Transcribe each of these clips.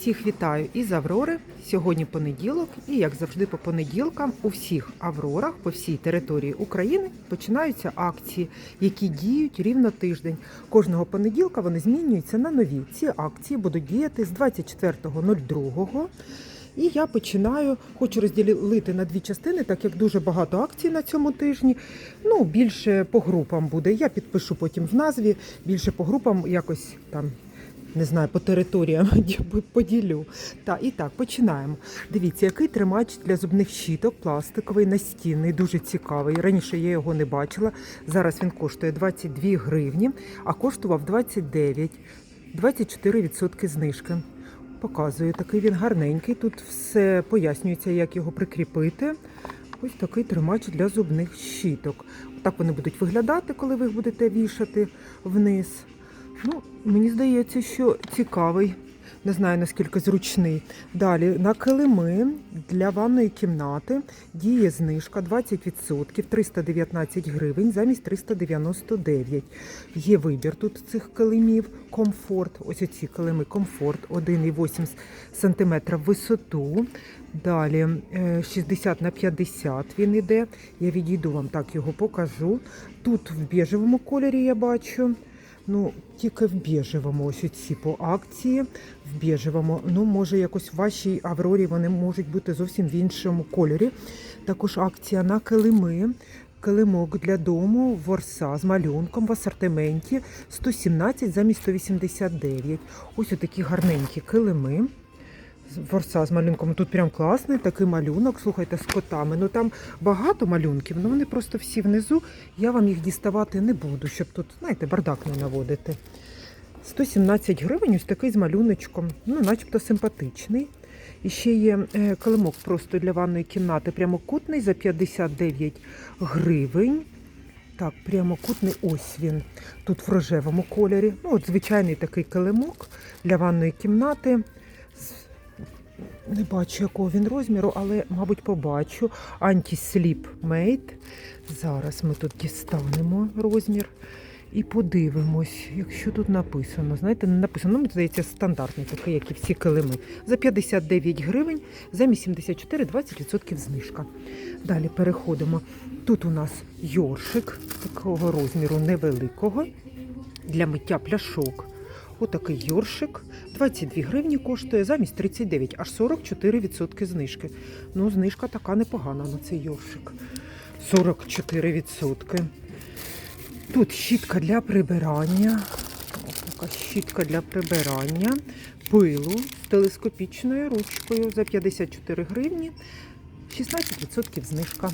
Всіх вітаю із Аврори. Сьогодні понеділок, і як завжди, по понеділкам у всіх Аврорах по всій території України починаються акції, які діють рівно тиждень. Кожного понеділка вони змінюються на нові. Ці акції будуть діяти з 24.02. І я починаю, хочу розділити на дві частини, так як дуже багато акцій на цьому тижні. Ну, більше по групам буде. Я підпишу потім в назві, більше по групам якось там не знаю, по територіям поділю. Так, і так, починаємо. Дивіться, який тримач для зубних щіток, пластиковий, настінний, дуже цікавий. Раніше я його не бачила. Зараз він коштує 22 гривні, а коштував 29, 24% знижки. Показую, такий він гарненький. Тут все пояснюється, як його прикріпити. Ось такий тримач для зубних щіток. Так вони будуть виглядати, коли ви їх будете вішати вниз. Ну, мені здається, що цікавий. Не знаю наскільки зручний. Далі на килими для ванної кімнати діє знижка 20%, 319 гривень замість 399. Є вибір тут цих килимів. Комфорт. Ось оці килими комфорт 1,8 см висоту. Далі е, 60 на 50 він іде. Я відійду вам так його покажу. Тут в біжевому кольорі я бачу. Ну, тільки в біжевому, ось ці по акції. В біжевому. Ну, може, якось в вашій Аврорі вони можуть бути зовсім в іншому кольорі. Також акція на килими. Килимок для дому, ворса з малюнком в асортименті 117 замість 189. Ось отакі гарненькі килими. Ворса з малюнком. Тут прям класний такий малюнок. Слухайте, з котами. Ну там багато малюнків, але вони просто всі внизу. Я вам їх діставати не буду, щоб тут, знаєте, бардак не наводити. 117 гривень, ось такий з малюночком. Ну, начебто симпатичний. І ще є е, килимок просто для ванної кімнати, прямокутний за 59 гривень. Так, прямокутний ось він. Тут в рожевому кольорі. Ну, от звичайний такий килимок для ванної кімнати. Не бачу, якого він розміру, але, мабуть, побачу. Anti-Sleep Made. Зараз ми тут дістанемо розмір і подивимось, якщо тут написано. Знаєте, не написано, ну, здається, стандартний такий, як і всі килими. За 59 гривень, замість 74 20% знижка. Далі переходимо. Тут у нас йоршик такого розміру невеликого для миття пляшок. Отакий йоршик. 22 гривні коштує замість 39, аж 44% знижки. Ну, знижка така непогана на цей йоршик. 44%. Тут щітка для прибирання. Ось така щітка для прибирання. Пилу з телескопічною ручкою за 54 гривні. 16% знижка.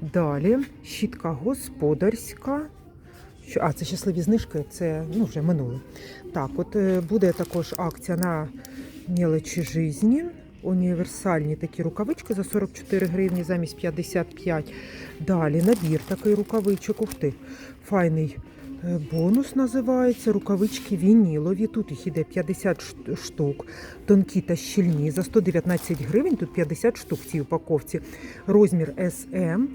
Далі щітка господарська. Що, а, це щасливі знижки, це ну, вже минуле. Так, от е, буде також акція на мелочі жизні. Універсальні такі рукавички за 44 гривні замість 55. Далі набір такий рукавичок. Ух ти, файний е, бонус називається. Рукавички вінілові. Тут їх іде 50 штук. Тонкі та щільні за 119 гривень. Тут 50 штук в цій упаковці. Розмір SM.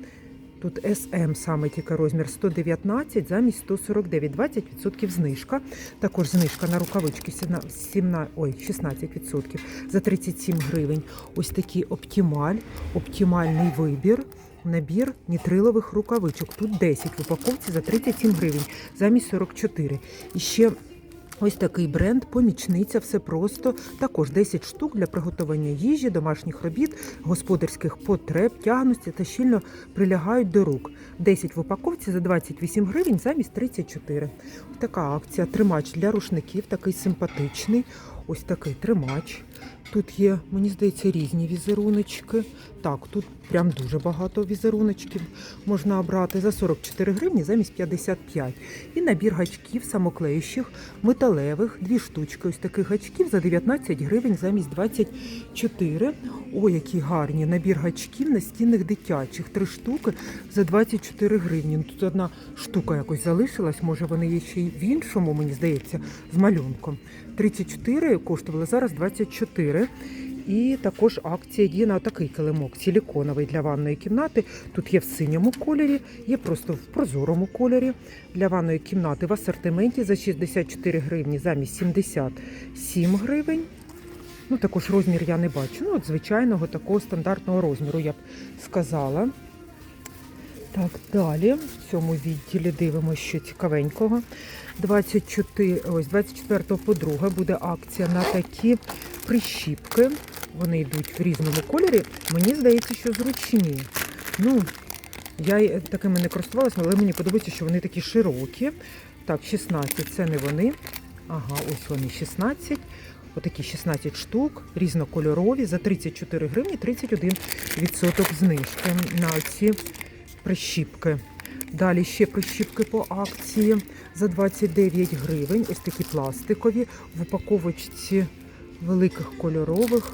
Тут SM саме тільки розмір 119 замість 149, 20% знижка. Також знижка на рукавички 17, ой, 16% за 37 гривень. Ось такий оптималь, оптимальний вибір. Набір нітрилових рукавичок. Тут 10 в упаковці за 37 гривень замість 44. І ще Ось такий бренд, помічниця, все просто. Також 10 штук для приготування їжі, домашніх робіт, господарських потреб, тягності та щільно прилягають до рук. 10 в упаковці за 28 гривень замість 34. Ось така акція. Тримач для рушників, такий симпатичний. Ось такий тримач. Тут є, мені здається, різні візеруночки. Так, тут прям дуже багато візеруночків можна обрати за 44 гривні замість 55. І набір гачків самоклеючих, металевих, дві штучки. Ось таких гачків за 19 гривень замість 24. О, які гарні! Набір гачків настінних дитячих. Три штуки за 24 гривні. Ну, Тут одна штука якось залишилась, може вони є ще й в іншому, мені здається, з малюнком. 34 коштували зараз 24. І також акція є на такий килимок силіконовий для ванної кімнати. Тут є в синьому кольорі, є просто в прозорому кольорі для ванної кімнати в асортименті за 64 гривні замість 77 гривень. Ну, також розмір я не бачу. Ну, от звичайного такого стандартного розміру, я б сказала. Так, далі в цьому відділі дивимося, що цікавенького. 24, ось 24 по 2 буде акція на такі прищіпки. Вони йдуть в різному кольорі. Мені здається, що зручні. Ну, я такими не користувалася, але мені подобається, що вони такі широкі. Так, 16 це не вони. Ага, ось вони 16. Отакі 16 штук, різнокольорові, за 34 гривні 31% знижки на ці прищіпки. Далі ще прищіпки по акції за 29 гривень. Ось такі пластикові в упаковочці великих кольорових.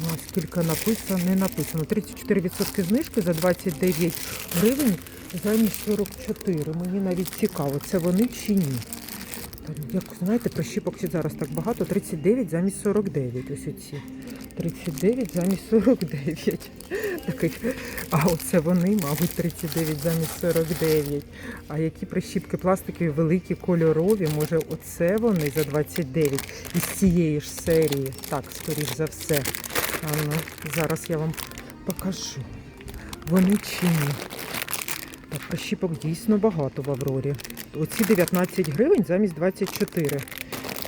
Ну, а скільки написано, не написано. 34% знижки за 29 гривень замість 44. Мені навіть цікаво, це вони чи ні. Як знаєте, прищіпок зараз так багато. 39 замість 49. Ось оці. 39 замість 49. Таких. А оце вони, мабуть, 39 замість 49. А які прищіпки пластикові, великі, кольорові, може, оце вони за 29 із цієї ж серії. Так, скоріш за все. А ну, зараз я вам покажу. Вони чи ні. Так, прищіпок дійсно багато в Аврорі. Оці 19 гривень замість 24.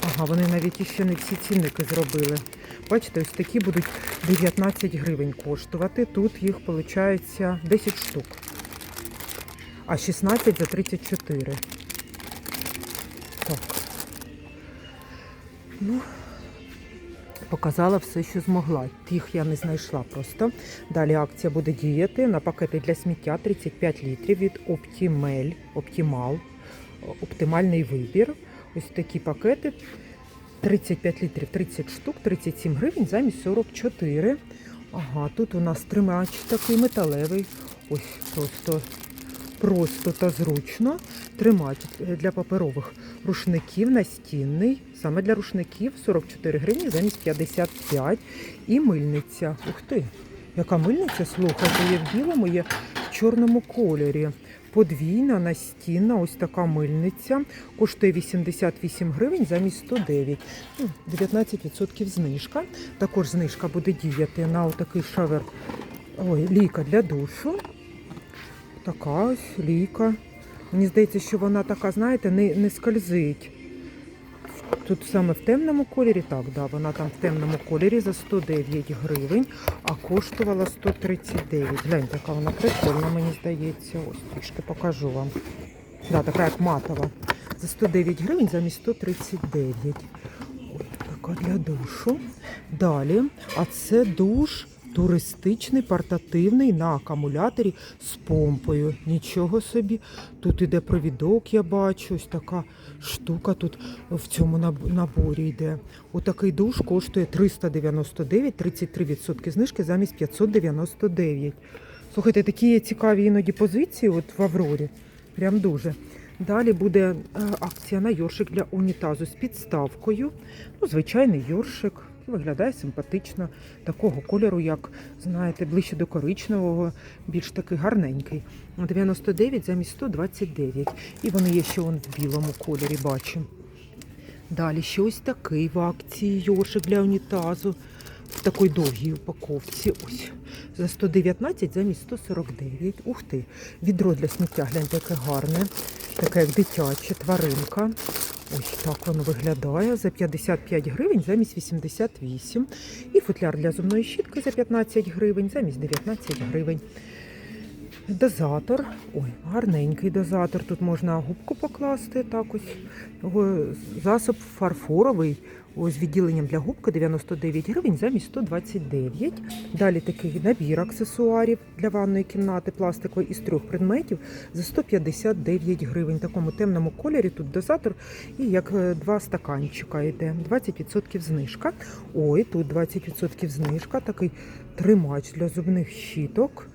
Ага, вони навіть іще не всі цінники зробили. Бачите, ось такі будуть 19 гривень коштувати. Тут їх виходить 10 штук. А 16 за 34. Так. Ну, показала все, що змогла. Тих я не знайшла просто. Далі акція буде діяти на пакети для сміття 35 літрів від Optimal, Optimal, оптимальний вибір. Ось такі пакети. 35 літрів, 30 штук, 37 гривень замість 44. Ага, тут у нас тримач такий металевий. Ось просто, просто та зручно. Тримач для паперових рушників настінний. Саме для рушників 44 гривні замість 55. І мильниця. Ух ти! Яка мильниця, слухайте, є в білому, є в чорному кольорі. Подвійна настінна, ось така мильниця. Коштує 88 гривень замість 109. Ну, 19% знижка. Також знижка буде діяти на отакий шавер. Ой, лійка для душу. Така ось лійка. Мені здається, що вона така, знаєте, не, не скользить. Тут саме в темному кольорі, так, да, вона там в темному кольорі за 109 гривень, а коштувала 139. Гляньте, яка вона прикольна, мені здається. Ось трішки покажу вам. Да, така як матова. За 109 гривень замість 139. От така для душу. Далі, а це душ туристичний, портативний на акумуляторі з помпою. Нічого собі. Тут іде провідок, я бачу. Ось така штука тут в цьому наборі йде. Отакий душ коштує 399, 33% знижки замість 599. Слухайте, такі є цікаві іноді позиції от в Аврорі. Прям дуже. Далі буде е, акція на йоршик для унітазу з підставкою. Ну, звичайний йоршик. Виглядає симпатично, такого кольору, як знаєте, ближче до коричневого, більш такий гарненький. 99 замість 129. І вони є ще он в білому кольорі, бачу. Далі ще ось такий в акції йоршик для унітазу. В такій довгій упаковці. Ось за 119 замість 149. Ух ти! Відро для сміття, гляньте, яке гарне. Таке як дитяче, тваринка. Ось так воно виглядає за 55 гривень замість 88. І футляр для зубної щітки за 15 гривень замість 19 гривень. Дозатор. Ой, гарненький дозатор. Тут можна губку покласти. Так ось. О, Засоб фарфоровий. З відділенням для губки 99 гривень замість 129. Далі такий набір аксесуарів для ванної кімнати пластиковий із трьох предметів за 159 гривень. В такому темному кольорі тут дозатор і як е, два стаканчика йде. 20% знижка. Ой, тут 20% знижка. Такий тримач для зубних щіток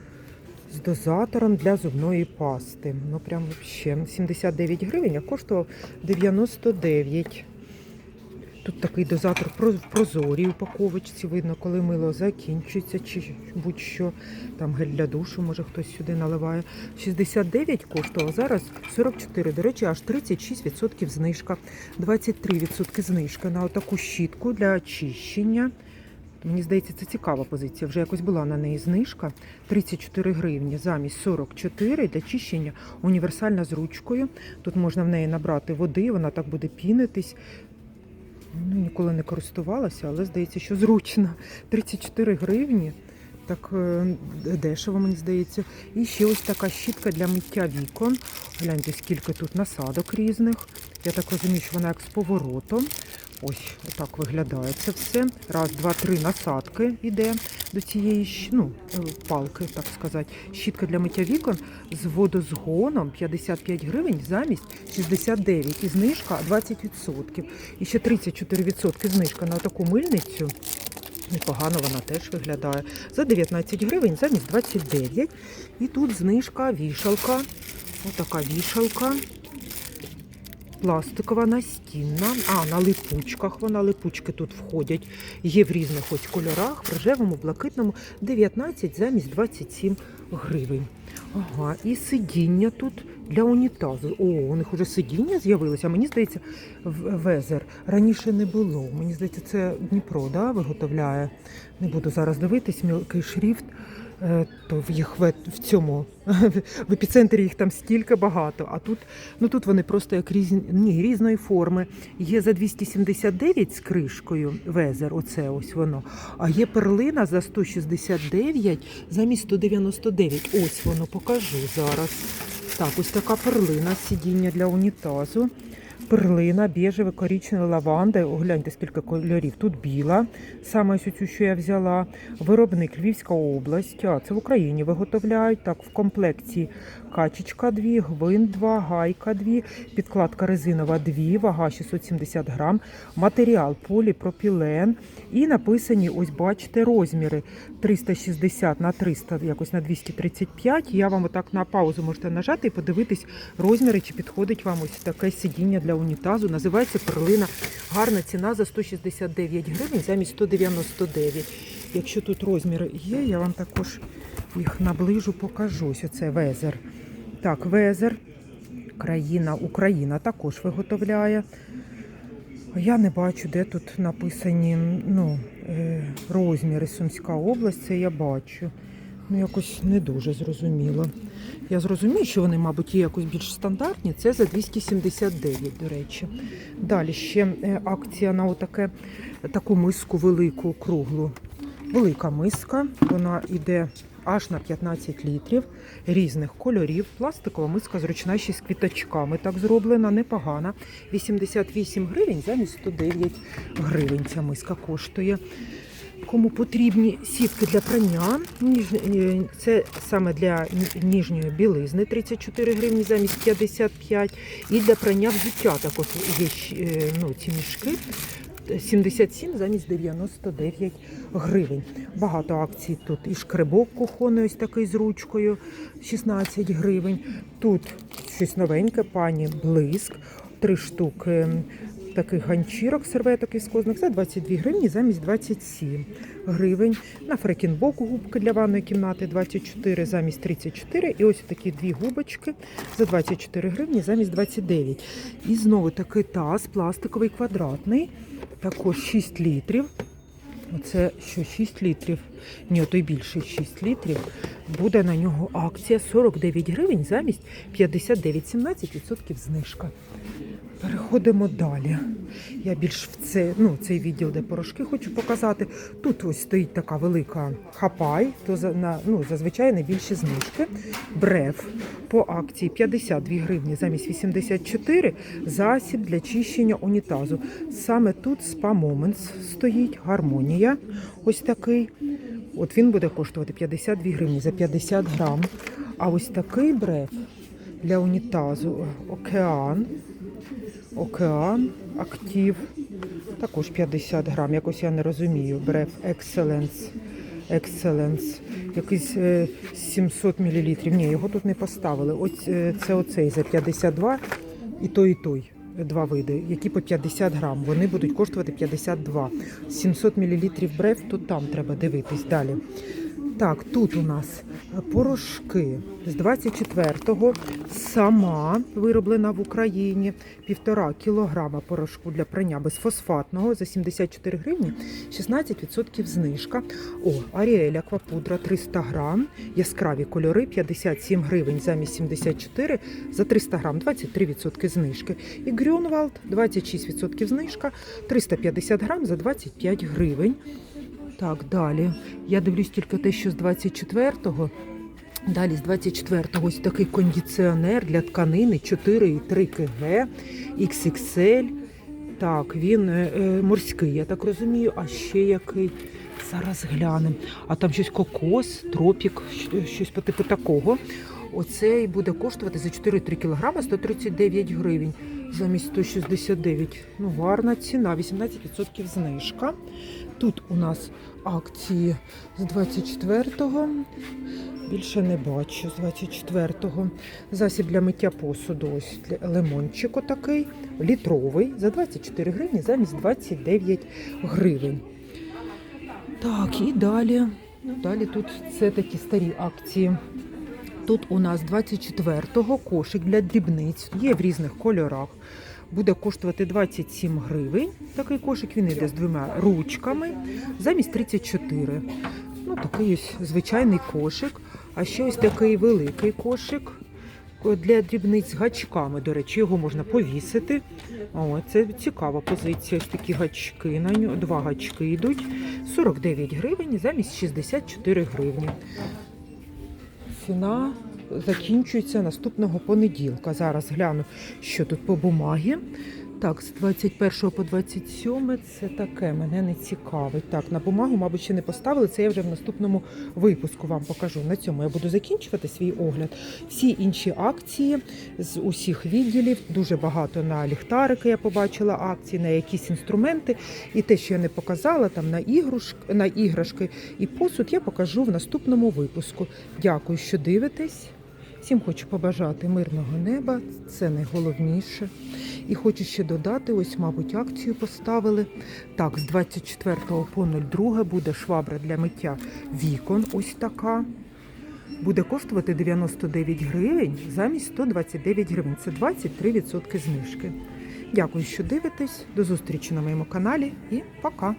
з дозатором для зубної пасти. Ну прям вообще 79 гривень, а коштував 99. Тут такий дозатор в прозорій упаковочці. Видно, коли мило закінчується, чи будь-що. Там гель для душу, може хтось сюди наливає. 69 коштував, зараз 44. До речі, аж 36% знижка. 23% знижка на отаку щітку для очищення. Мені здається, це цікава позиція. Вже якось була на неї знижка. 34 гривні замість 44 для чищення. Універсальна з ручкою. Тут можна в неї набрати води, вона так буде пінитись. Ну, ніколи не користувалася, але здається, що зручно. 34 гривні. Так е, дешево, мені здається. І ще ось така щітка для миття вікон. Гляньте, скільки тут насадок різних. Я так розумію, що вона як з поворотом. Ось отак виглядає це все. Раз, два, три насадки йде до цієї ну, е, палки, так сказати. Щітка для миття вікон з водозгоном 55 гривень замість 69 і знижка 20%. І ще 34% знижка на таку мильницю. Непогано вона теж виглядає. За 19 гривень замість 29. І тут знижка, вішалка. Отака вішалка. Пластикова настінна. А, на липучках вона. Липучки тут входять. Є в різних ось кольорах, в рожевому, блакитному. 19 замість 27 гривень. Ага, і сидіння тут для унітазу. О, у них уже сидіння з'явилося. Мені здається, везер раніше не було. Мені здається, це Дніпро да, виготовляє. Не буду зараз дивитись, мілкий шрифт. Е, То в їх в, в цьому в епіцентрі їх там стільки багато. А тут, ну тут вони просто як різні ні, різної форми. Є за 279 з кришкою везер, оце ось воно. А є перлина за 169 замість 199. Ось воно покажу зараз. Так, ось така перлина, сидіння для унітазу. Перлина, біжеве, корічне лаванда. Огляньте, скільки кольорів. Тут біла, саме ось цю, що я взяла. Виробник Львівська область. А, це в Україні виготовляють. Так, в комплекті качечка 2, гвинт 2, гайка 2, підкладка резинова 2, вага 670 грам, матеріал поліпропілен. І написані, ось бачите, розміри 360 на 300, якось на 235. Я вам отак на паузу можете нажати і подивитись розміри, чи підходить вам ось таке сидіння для унітазу. Називається перлина. Гарна ціна за 169 гривень замість 199. Якщо тут розміри є, я вам також їх наближу, покажу. Ось Оце везер. Так, везер. Країна, Україна також виготовляє. Я не бачу, де тут написані ну, е, розміри Сумська область, це я бачу. Ну, якось не дуже зрозуміло. Я зрозумію, що вони, мабуть, є якось більш стандартні. Це за 279, до речі. Далі ще е, акція на отаке, таку миску велику, круглу. Велика миска, вона йде аж на 15 літрів різних кольорів. Пластикова миска зручна ще з квіточками. Так зроблена, непогана. 88 гривень замість 109 гривень ця миска коштує. Кому потрібні сітки для прання, е, це саме для ніжньої білизни 34 гривні замість 55. І для прання взуття також є е, ну, ці мішки 77 замість 99 гривень. Багато акцій тут. І шкребок кухонний ось такий з ручкою 16 гривень. Тут щось новеньке, пані блиск, три штуки таких ганчірок, серветок віскозних за 22 гривні замість 27 гривень. На фрекінбок губки для ванної кімнати 24 замість 34. І ось такі дві губочки за 24 гривні замість 29. І знову такий таз пластиковий квадратний, також 6 літрів. Оце що 6 літрів, ні, той більше 6 літрів. Буде на нього акція 49 гривень замість 59, 17% знижка. Переходимо далі. Я більш в це, ну, цей відділ, де порошки хочу показати. Тут ось стоїть така велика хапай, то за, на, ну, зазвичай найбільші знижки. Брев по акції 52 гривні замість 84 засіб для чищення унітазу. Саме тут Spa Moments стоїть, гармонія. Ось такий. От він буде коштувати 52 гривні за 50 грам. А ось такий брев для унітазу океан. Океан, актив. Також 50 грам. Якось я не розумію. Брев Excellence. Excellence. Якийсь е, 700 мл. Ні, його тут не поставили. Ось е, це оцей за 52 і той, і той. два види, які по 50 грам. Вони будуть коштувати 52. 700 мл брев, то там треба дивитись далі. Так, тут у нас порошки з 24-го сама вироблена в Україні. Півтора кілограма порошку для прання безфосфатного за 74 гривні, 16% знижка. О, Аріель аквапудра 300 грам, яскраві кольори 57 гривень замість 74 за 300 грам, 23% знижки. І Грюнвалд 26% знижка, 350 грам за 25 гривень. Так, далі. Я дивлюсь тільки те, що з 24-го. Далі з 24-го ось такий кондиціонер для тканини 4,3 кг, XXL. Так, він е, е, морський, я так розумію. А ще який. Зараз глянемо. А там щось кокос, тропік, щось по типу такого. Оцей буде коштувати за 4,3 кг 139 гривень замість 169. Ну, гарна ціна, 18% знижка. Тут у нас акції з 24-го. Більше не бачу з 24-го. Засіб для миття посуду. Ось лимончик отакий, літровий за 24 гривні замість 29 гривень. Так, і далі. Ну, далі тут це такі старі акції. Тут у нас 24-го кошик для дрібниць. Є в різних кольорах. Буде коштувати 27 гривень. Такий кошик він йде з двома ручками замість 34. Ну, такий ось звичайний кошик. А ще ось такий великий кошик для дрібниць з гачками. До речі, його можна повісити. О, це цікава позиція. Ось такі гачки на нього. Два гачки йдуть. 49 гривень замість 64 гривні. Ціна закінчується наступного понеділка. Зараз гляну, що тут по бумагі. Так, з 21 по 27 це таке, мене не цікавить. Так, на бумагу, мабуть, ще не поставили. Це я вже в наступному випуску вам покажу. На цьому я буду закінчувати свій огляд. Всі інші акції з усіх відділів, дуже багато на ліхтарики я побачила акції, на якісь інструменти. І те, що я не показала, там на ігрушки, на іграшки і посуд, я покажу в наступному випуску. Дякую, що дивитесь. Всім хочу побажати мирного неба, це найголовніше. І хочу ще додати, ось, мабуть, акцію поставили. Так, з 24 по 02 буде швабра для миття вікон. Ось така. Буде коштувати 99 гривень замість 129 гривень. Це 23% знижки. Дякую, що дивитесь. До зустрічі на моєму каналі і пока!